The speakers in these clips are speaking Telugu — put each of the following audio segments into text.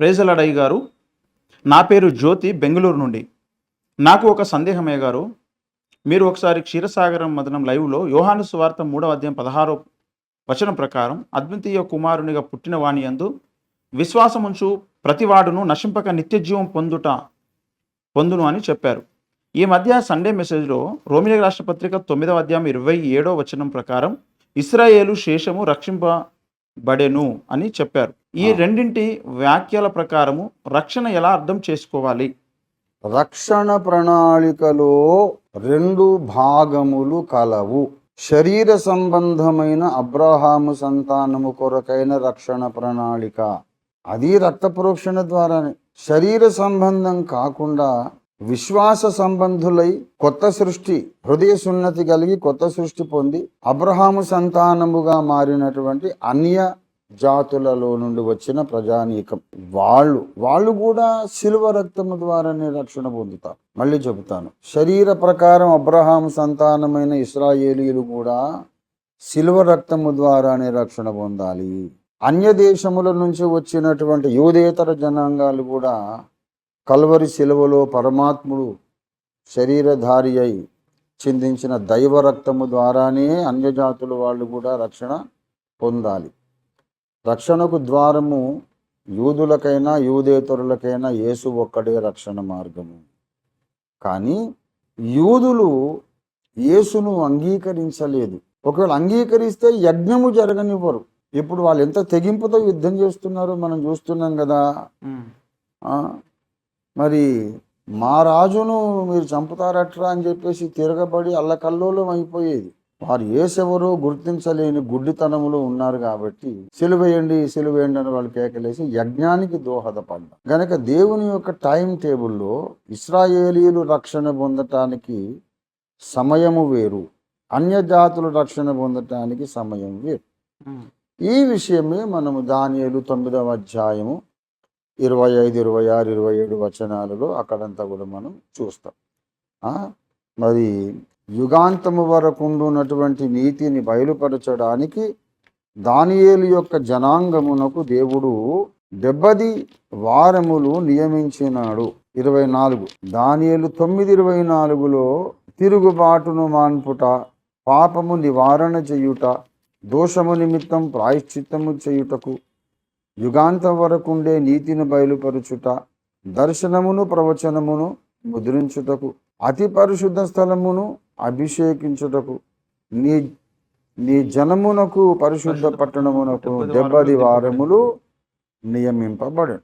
ప్రేజలడయ్య గారు. నా పేరు జ్యోతి బెంగళూరు నుండి. నాకు ఒక సందేహమయ్య గారు. మీరు ఒకసారి క్షీరసాగరం మదనం లైవ్లో యోహాను సువార్త మూడవ అధ్యాయం పదహారో వచనం ప్రకారం అద్వితీయ కుమారునిగా పుట్టిన వాణి యందు విశ్వాసముంచు ప్రతివాడును నశింపక నిత్యజీవం పొందుట పొందును అని చెప్పారు. ఈ మధ్య సండే మెసేజ్లో రోమిలిక రాష్ట్రపత్రిక తొమ్మిదవ అధ్యాయం ఇరవై ఏడో వచనం ప్రకారం ఇస్రాయేలు శేషము రక్షింప రక్షింపబడెను అని చెప్పారు. ఈ. రెండింటి వ్యాఖ్యల ప్రకారము రక్షణ ఎలా అర్థం చేసుకోవాలి? రక్షణ ప్రణాళికలో రెండు భాగములు కలవు. శరీర సంబంధమైన అబ్రహాము సంతానము కొరకైన రక్షణ ప్రణాళిక. అది రక్త ప్రోక్షణ ద్వారానే. శరీర సంబంధం కాకుండా విశ్వాస సంబంధులై కొత్త సృష్టి హృదయ సున్నతి కలిగి కొత్త సృష్టి పొంది అబ్రహాము సంతానముగా మారినటువంటి అన్య జాతులలో నుండి వచ్చిన ప్రజానీకం. వాళ్ళు వాళ్ళు కూడా శిలువ రక్తము ద్వారానే రక్షణ పొందుతారు. మళ్ళీ చెబుతాను. శరీర ప్రకారం అబ్రహాం సంతానమైన ఇస్రాయేలీలు కూడా శిలువ రక్తము ద్వారానే రక్షణ పొందాలి. అన్య దేశముల నుంచి వచ్చినటువంటి యూదేతర జనాంగాలు కూడా కల్వరి శిలువలో పరమాత్ముడు శరీరధారి అయి చిందించిన దైవ రక్తము ద్వారానే అన్యజాతుల వాళ్ళు కూడా రక్షణ పొందాలి. రక్షణకు ద్వారము యూదులకైనా యూదేతరులకైనా యేసు ఒక్కడే రక్షణ మార్గము. కానీ యూదులు యేసును అంగీకరించలేదు. ఒకవేళ అంగీకరిస్తే యజ్ఞము జరగనివ్వరు. ఇప్పుడు వాళ్ళు ఎంత తెగింపుతో యుద్ధం చేస్తున్నారో మనం చూస్తున్నాం కదా. మరి మా రాజును మీరు చంపుతారట్రా అని చెప్పేసి తిరగబడి అల్లకల్లోలం అయిపోయేది. వారు ఏసెవరో గుర్తించలేని గుడ్డితనములో ఉన్నారు కాబట్టి సిలువేయండి సిలువేయండి అని వాళ్ళు కేకలేసి యజ్ఞానికి దోహదపడ్డ గనక దేవుని యొక్క టైం టేబుల్లో ఇస్రాయేలీలు రక్షణ పొందటానికి సమయము వేరు అన్య జాతులు రక్షణ పొందటానికి సమయం వేరు. ఈ విషయమే మనము దానియేలు తొమ్మిదవ అధ్యాయము ఇరవై ఐదు ఇరవై ఆరు ఇరవై ఏడు వచనాలలో అక్కడంతా కూడా మనం చూస్తాం. మరి యుగాంతము వరకు ఉన్నటువంటి నీతిని బయలుపరచడానికి దానియేలు యొక్క జనాంగమునకు దేవుడు డెబ్బది వారములు నియమించినాడు. ఇరవై నాలుగు. దానియేలు తొమ్మిది ఇరవై నాలుగులో తిరుగుబాటును మాన్పుట పాపము నివారణ చేయుట దోషము నిమిత్తం ప్రాయశ్చిత్తము చేయుటకు యుగాంతం వరకుండే నీతిని బయలుపరుచుట దర్శనమును ప్రవచనమును ముద్రించుటకు అతి పరిశుద్ధ స్థలమును అభిషేకించుటకు నీ నీ జనమునకు పరిశుద్ధ పట్టణమునకు డెబ్బది వారములు నియమింపబడు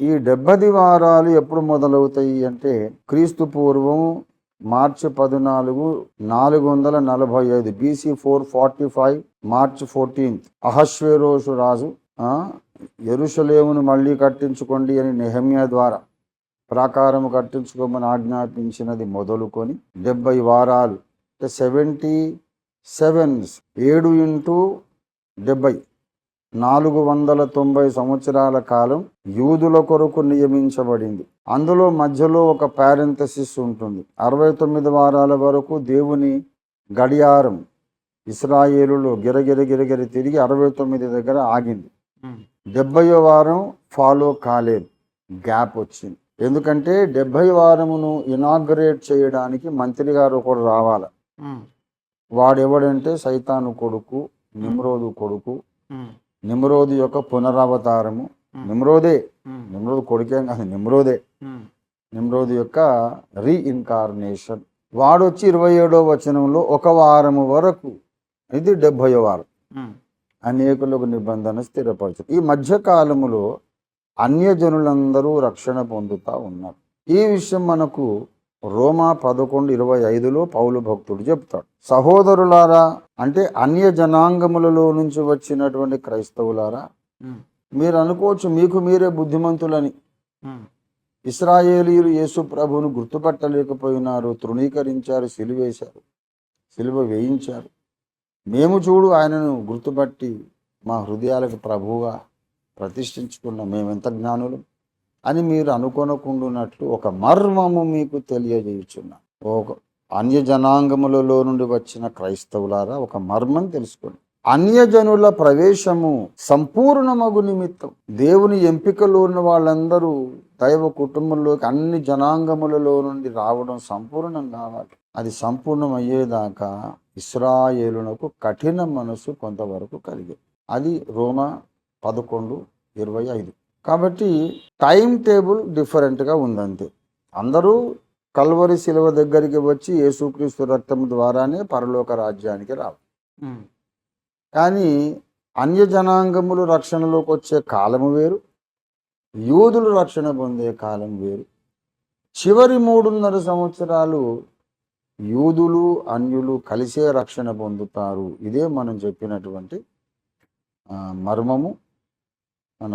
ఈ డెబ్బది వారాలు ఎప్పుడు మొదలవుతాయి అంటే క్రీస్తు పూర్వం మార్చి పద్నాలుగు నాలుగు వందల నలభై ఐదు BC four forty five March fourteenth అహశ్వేరోషు రాజు ఆ, మళ్ళీ కట్టించుకోండి అని నెహమ్యా ద్వారా ప్రాకారము కట్టించుకోమని ఆజ్ఞాపించినది మొదలుకొని డెబ్బై వారాలు. అంటే సెవెంటీ సెవెన్స్ ఏడు ఇంటూ డెబ్బై నాలుగు వందల తొంభై సంవత్సరాల కాలం యూదుల కొరకు నియమించబడింది. అందులో మధ్యలో ఒక పారెంథసిస్ ఉంటుంది. అరవై తొమ్మిది వారాల వరకు దేవుని గడియారం ఇస్రాయేలులో గిరగిర గిరగిరి తిరిగి అరవై తొమ్మిది దగ్గర ఆగింది. డెబ్బయో వారం ఫాలో కాలేదు. గ్యాప్ వచ్చింది. ఎందుకంటే డెబ్బై వారమును ఇనాగ్రేట్ చేయడానికి మంత్రి గారు ఒకడు రావాలి. వాడెవడంటే సైతాను కొడుకు నిమ్రోదు కొడుకు. నిమ్రోదు యొక్క పునరావతారము. నిమ్రోదే. నిమ్రోదు కొడుకేం కాదు నిమ్రోదే. నిమ్రోదు యొక్క రీఇన్కార్నేషన్. వాడొచ్చి ఇరవై ఏడో వచనంలో ఒక వారము వరకు. ఇది డెబ్బయో వారం. అనేకులకు నిబంధన స్థిరపరచు. ఈ మధ్యకాలములో అన్యజనులందరూ రక్షణ పొందుతా ఉన్నారు. ఈ విషయం మనకు రోమా పదకొండు ఇరవై ఐదులో పౌలు భక్తుడు చెప్తాడు. సహోదరులారా అంటే అన్య జనాంగములలో నుంచి వచ్చినటువంటి క్రైస్తవులారా మీరు అనుకోవచ్చు మీకు మీరే బుద్ధిమంతులని. ఇస్రాయేలీలు యేసు ప్రభువును గుర్తుపట్టలేకపోయినారు తృణీకరించారు సిలువేశారు సిలువ వేయించారు. మేము చూడు ఆయనను గుర్తుపట్టి మా హృదయాలకు ప్రభువుగా ప్రతిష్ఠించుకున్న మేమెంత జ్ఞానులు అని మీరు అనుకొనకుండునట్లు ఒక మర్మము మీకు తెలియజేయుచున్నా. ఒక అన్య జనాంగములలో నుండి వచ్చిన క్రైస్తవులారా ఒక మర్మం తెలుసుకోండి. అన్యజనుల ప్రవేశము సంపూర్ణమగు నిమిత్తం. దేవుని ఎంపికలో ఉన్న వాళ్ళందరూ దైవ కుటుంబంలోకి అన్ని జనాంగములలో నుండి రావడం సంపూర్ణం కావాలి. అది సంపూర్ణం అయ్యేదాకా ఇస్రాయేలునకు కఠిన మనసు కొంతవరకు కలిగింది అది రోమా పదకొండు ఇరవై ఐదు. కాబట్టి టైం టేబుల్ డిఫరెంట్గా ఉందంతే. అందరూ కల్వరి శిలువ దగ్గరికి వచ్చి యేసుక్రీస్తు రక్తం ద్వారానే పరలోక రాజ్యానికి రావు కానీ అన్య జనాంగములు రక్షణలోకి వచ్చే కాలము వేరు యూదులు రక్షణ పొందే కాలం వేరు. చివరి మూడున్నర సంవత్సరాలు యూదులు అన్యులు కలిసే రక్షణ పొందుతారు. ఇదే మనం చెప్పినటువంటి మర్మము. మన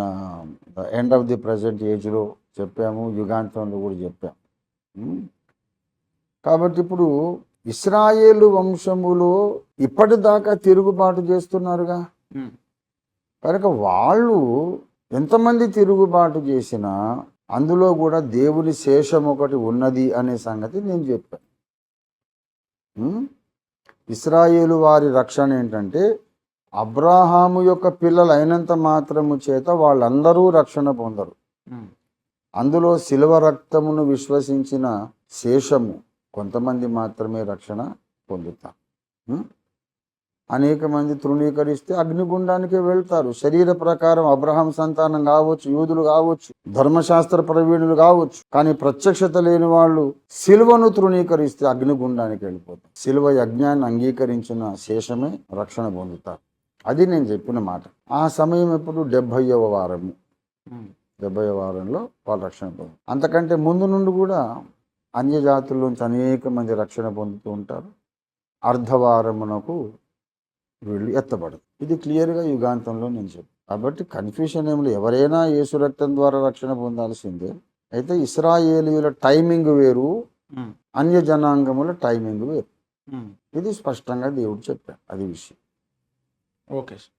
ఎండ్ ఆఫ్ ది ప్రజెంట్ ఏజ్లో చెప్పాము యుగాంతంలో కూడా చెప్పాము ఉం? కాబట్టి ఇప్పుడు ఇస్రాయేలు వంశములో ఇప్పటిదాకా తిరుగుబాటు చేస్తున్నారుగా? కనుక వాళ్ళు ఎంతమంది తిరుగుబాటు చేసినా అందులో కూడా దేవుని శేషం ఒకటి ఉన్నది అనే సంగతి నేను చెప్పాను? ఇస్రాయేలు వారి రక్షణ ఏంటంటే అబ్రాహాము యొక్క పిల్లలు అయినంత మాత్రము చేత వాళ్ళందరూ రక్షణ పొందరు. అందులో శిలువ రక్తమును విశ్వసించిన శేషము కొంతమంది మాత్రమే రక్షణ పొందుతారు? అనేక మంది తృణీకరిస్తే అగ్నిగుండానికి వెళ్తారు. శరీర ప్రకారం అబ్రహాం సంతానం కావచ్చు యూదులు కావచ్చు ధర్మశాస్త్ర ప్రవీణులు కావచ్చు. కానీ ప్రత్యక్షత లేని వాళ్ళు శిలువను తృణీకరిస్తే అగ్నిగుండానికి వెళ్ళిపోతారు. శిలువ యజ్ఞాన్ని అంగీకరించిన శేషమే రక్షణ పొందుతారు. అది నేను చెప్పిన మాట. ఆ సమయం ఎప్పుడు? డెబ్భైవ వారము. డెబ్బై వారంలో వాళ్ళు రక్షణ పొందుతారు. అంతకంటే ముందు నుండి కూడా అన్య జాతుల్లోంచి అనేక మంది రక్షణ పొందుతూ ఉంటారు. అర్ధవారమునకు వీళ్ళు ఎత్తబడదు ఇది క్లియర్గా యుగాంతంలో నేను చెప్పాను కాబట్టి కన్ఫ్యూషన్ ఏమి లేదు. ఎవరైనా యేసు రక్తం ద్వారా రక్షణ పొందాల్సిందే. అయితే ఇస్రాయేలీయుల టైమింగ్ వేరు అన్య జనాంగముల టైమింగ్ వేరు. ఇది స్పష్టంగా దేవుడు చెప్పాడు. అది విషయం. Okay sir.